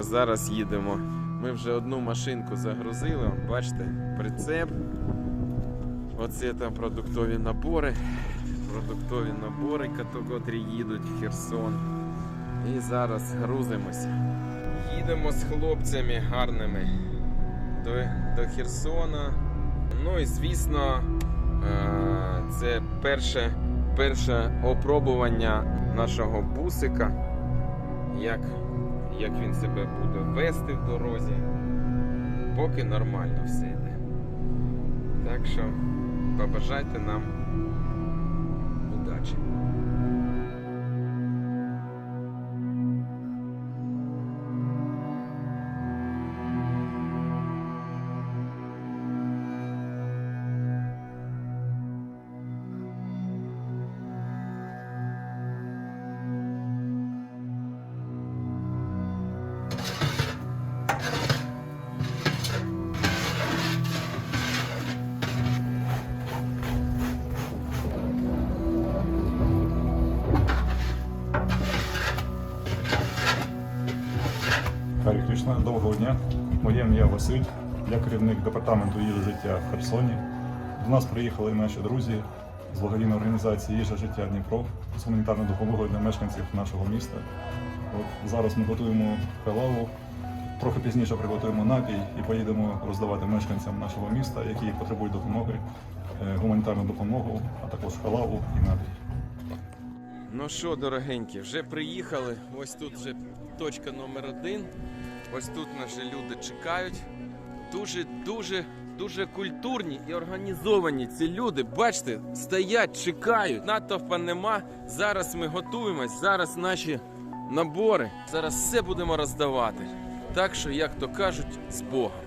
Зараз їдемо. Ми вже одну машинку загрузили. Бачите, прицеп. Оце там продуктові набори. Продуктові набори, котрі їдуть в Херсон. І зараз грузимося. Їдемо з хлопцями гарними до, до Херсона. Ну і звісно, е, це перше, перше опробування нашого бусика. Як, як він себе буде вести в дорозі. Поки нормально все йде. Так що побажайте нам удачі. Харі доброго дня. Моє ім'я Василь. Я керівник департаменту їжа життя в Херсоні. До нас приїхали наші друзі з благодійної організації Їжа життя Дніпро з гуманітарною допомогою для мешканців нашого міста. От зараз ми готуємо халаву. Трохи пізніше приготуємо напій і поїдемо роздавати мешканцям нашого міста, які потребують допомоги, е, гуманітарну допомогу, а також халаву і напій. Ну що, дорогенькі, вже приїхали. Ось тут вже точка номер один. Ось тут наші люди чекають. Дуже, дуже, дуже культурні і організовані ці люди. Бачите, стоять, чекають. Натовпа нема. Зараз ми готуємось. Зараз наші набори. Зараз все будемо роздавати. Так що, як то кажуть, з Богом.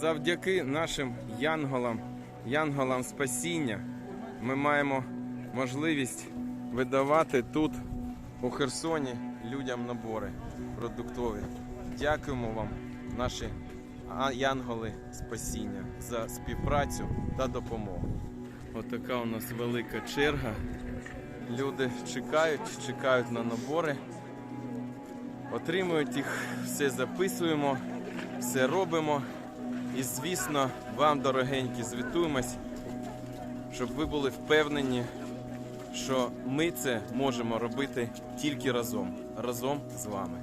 Завдяки нашим янголам, янголам спасіння, ми маємо можливість видавати тут, у Херсоні, людям набори продуктові. Дякуємо вам, наші янголи спасіння, за співпрацю та допомогу. Отака у нас велика черга. Люди чекають, чекають на набори, отримують їх, все записуємо, все робимо. І звісно, вам, дорогенькі, звітуємось, щоб ви були впевнені, що ми це можемо робити тільки разом, разом з вами.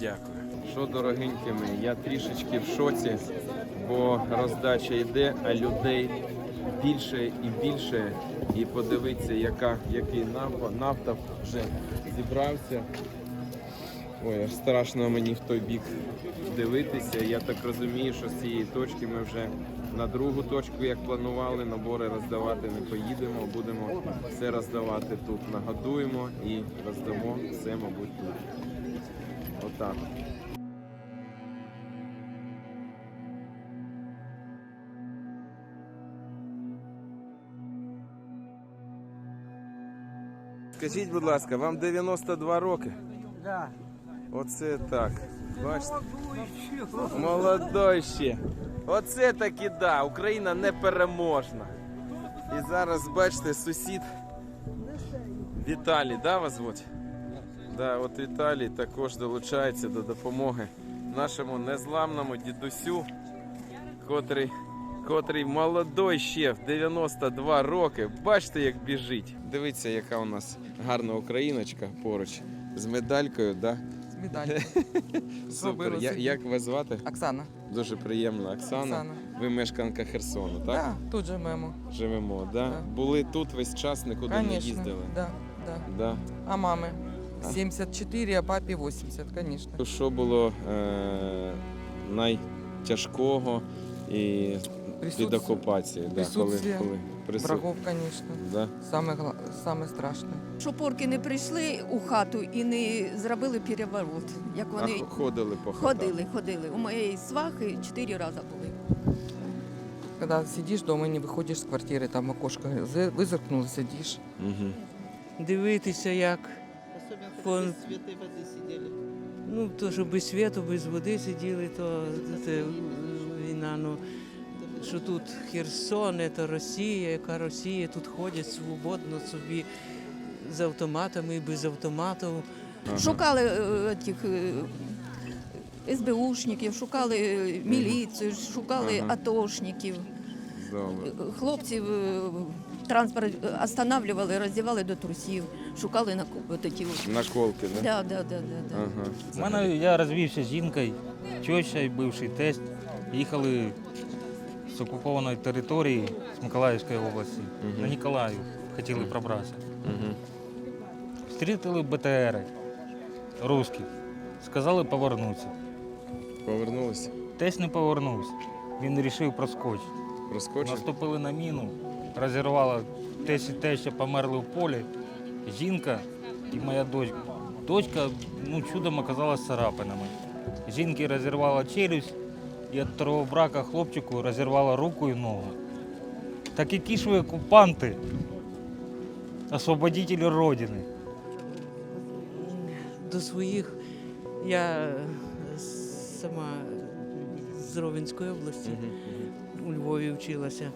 Дякую. Що, дорогенькі мої, я трішечки в шоці, бо роздача йде, а людей більше і більше. І подивіться, яка, який нафтап вже зібрався. Ой, аж страшно мені в той бік дивитися. Я так розумію, що з цієї точки ми вже на другу точку, як планували, набори роздавати не поїдемо. Будемо все роздавати тут. Нагодуємо і роздамо все, мабуть, тут. Отак. Скажіть, будь ласка, вам 92 роки? Да. Оце так. Бачите? Молодой ще. Оце таки да, Україна непереможна. І зараз, бачите, сусід Віталій, да, вас звуть? Да, от Віталій також долучається до допомоги нашому незламному дідусю, котрий, котрий молодой ще в 92 роки. Бачите, як біжить. Дивіться, яка у нас гарна україночка поруч з медалькою, да? Медаль. Супер. Я, як вас звати? Оксана. Дуже приємно, Оксана. Оксана. Ви мешканка Херсону, так? Да, тут живемо. Живемо, да? Да. Були тут весь час, нікуди не Конечно. їздили. Да, да. Да. А мами? А. 74, а папі 80, конечно. Що було е- найтяжкого і під Присутствие окупацією? Да, коли, Присутствие коли прису- врагов, конечно. Да? Саме, гла- саме страшне. Щоб порки не прийшли у хату і не зробили переворот, як А вони ходили по хатам? ходили, ходили. У моєї свахи чотири рази були. Когда сидиш дома і не виходиш з квартири, там окошко зи- визиркнув, сидиш. Угу. дивитися, як Особенно Фон- без света и воды сидели. ну то, що без світу, без води сиділи, то це. Ну що тут Херсон, це Росія, яка Росія, тут ходять свободно собі з автоматами, і без автоматів. Шукали е, тих е, СБУшників, шукали міліцію, шукали Ага. атошників. Добре. Е, Хлопців е, транспорт останавливали, роздівали до трусів, шукали на от от. Наколки, да? Да, да, да, да, да. Ага. У мене я розвівся з жінкою, теща і бивший тесть. Їхали з окупованої території з Миколаївської області на Ніколаїв. Хотіли пробратися. Встрітили БТРи русських. Сказали повернутися. Повернулися. Тесть не повернувся. Він вирішив проскочити. Проскочив. Наступили на міну, розірвала тесть і теща померли в полі. Жінка і моя дочка. Дочка ну, чудом оказалась з царапинами. Жінки розірвала челюсть від второго брака хлопчику розірвала руку і ногу. Так які ж ви окупанти, освободителі Родини. До своїх я е, сама з Ровенської області у Львові вчилася.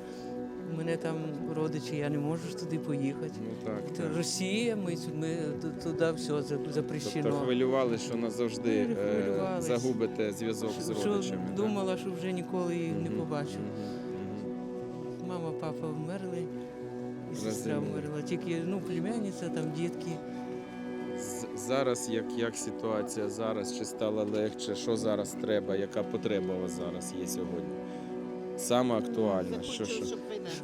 У мене там родичі, я не можу ж туди поїхати. Ну так, Це так. Росія, ми, ми туди все запрещено. Тобто хвилювали, що назавжди е, загубите зв'язок з що родичами. да? думала, що вже ніколи їх не побачу. Мама, папа вмерли, і сестра вмерла. Тільки ну, племянниця, там дітки. Зараз як, як ситуація зараз? Чи стало легше? Що зараз треба? Яка потреба у вас зараз є сьогодні? Саме актуальна. Що, що? Щоб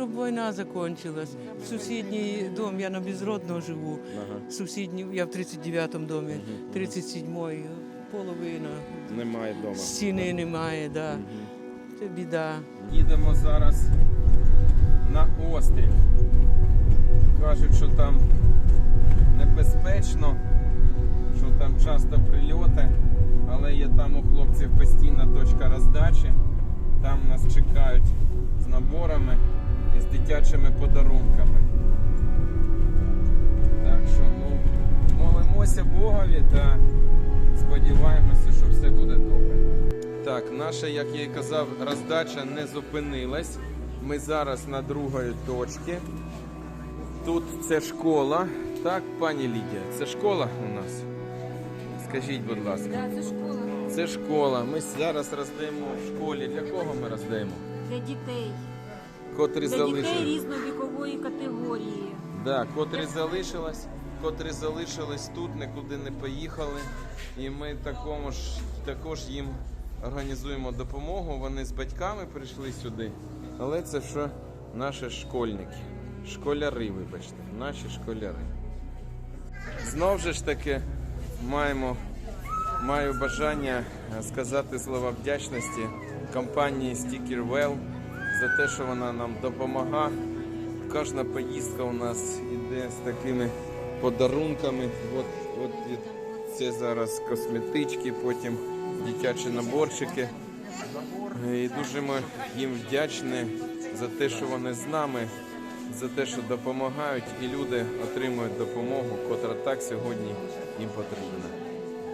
війна. Війна закінчилась. Сусідній дом, я на безродного живу. Ага. Сусідній, я в 39-му домі, 37-й, половина. Немає вдома. Стіни немає, да. Це біда. Їдемо зараз на острів. Кажуть, що там небезпечно, що там часто прильоти, але є там у хлопців постійна точка роздачі. Там нас чекають з наборами і з дитячими подарунками. Так що ну, молимося Богові та сподіваємося, що все буде добре. Так, наша, як я і казав, роздача не зупинилась. Ми зараз на другої точці. Тут це школа. Так, пані Лідія, це школа у нас. Скажіть, будь ласка. Так, це школа Це школа. Ми зараз роздаємо в школі. Для кого ми роздаємо? для дітей, Котрі для дітей різної категорії. Да, котрі залишились, котрі залишились тут, нікуди не поїхали. І ми такому ж, також їм організуємо допомогу. Вони з батьками прийшли сюди. Але це що наші школьники. Школяри, вибачте, наші школяри. Знов же ж таки маємо, маю бажання е, сказати слова вдячності компанії Sticker Well за те, що вона нам допомагає. Кожна поїздка у нас іде з такими подарунками. От, от це зараз косметички, потім дитячі наборчики. І дуже ми їм вдячні за те, що вони з нами, за те, що допомагають, і люди отримують допомогу, котра так сьогодні їм потрібна.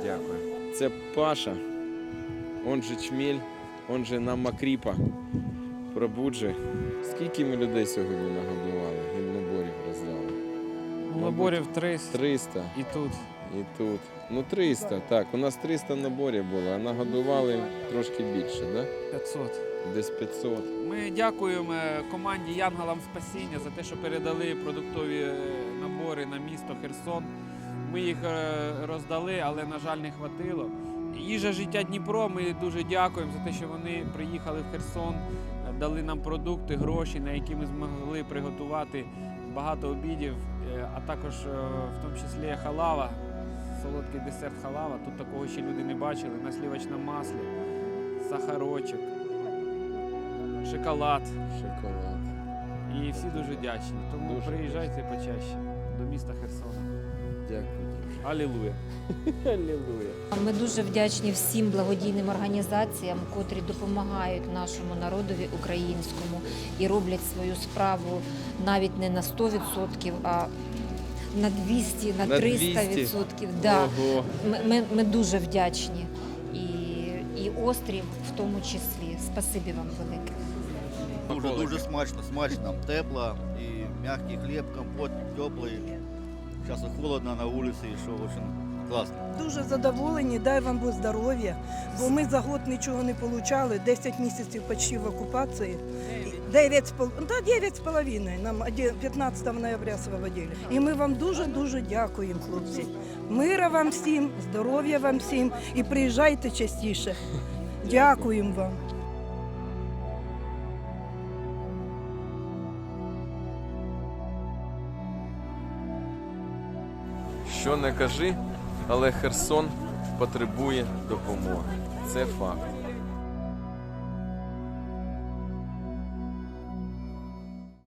Дякую. Це Паша, он же Чміль, он же Намакріпа. Пробуджи. Скільки ми людей сьогодні нагодували і наборів роздали? Наборів 300 300 і тут. і тут. Ну 300, так. У нас 300 наборів було, а нагодували трошки більше, да? 500. Десь 500. Ми дякуємо е, команді Янголам Спасіння за те, що передали продуктові е, набори на місто Херсон. Ми їх е, роздали, але, на жаль, не хватило. Їжа життя Дніпро. Ми дуже дякуємо за те, що вони приїхали в Херсон, дали нам продукти, гроші, на які ми змогли приготувати багато обідів, е, а також е, в тому числі халава, солодкий десерт халава. Тут такого ще люди не бачили. На слівочному маслі, сахарочок, шоколад. Шоколад. І всі дуже вдячні. Тому Дуже приїжджайте почаще до міста Херсона. Дякую. Алілуя. Аллилуйя. Ми дуже вдячні всім благодійним організаціям, котрі допомагають нашому народові українському і роблять свою справу навіть не на 100%, а на 200, на, На 300 відсотків. Да. Ого. Ми, ми, ми дуже вдячні. І, і острів в тому числі. Спасибі вам велике. Дуже дуже смачно, смачно. Тепло і м'який хліб, компот теплий. Зараз холодно на вулиці і що, общем, класно. Дуже задоволені, дай вам Бог здоров'я, бо ми за год нічого не отримали, 10 місяців почти в окупації. 9 з пол... да, 9 з половиною, нам оде- 15 ноября освободили. І ми вам дуже-дуже дякуємо, хлопці. Мира вам всім, здоров'я вам всім і приїжджайте частіше. Дякуємо вам. Що не кажи, але Херсон потребує допомоги. Це факт.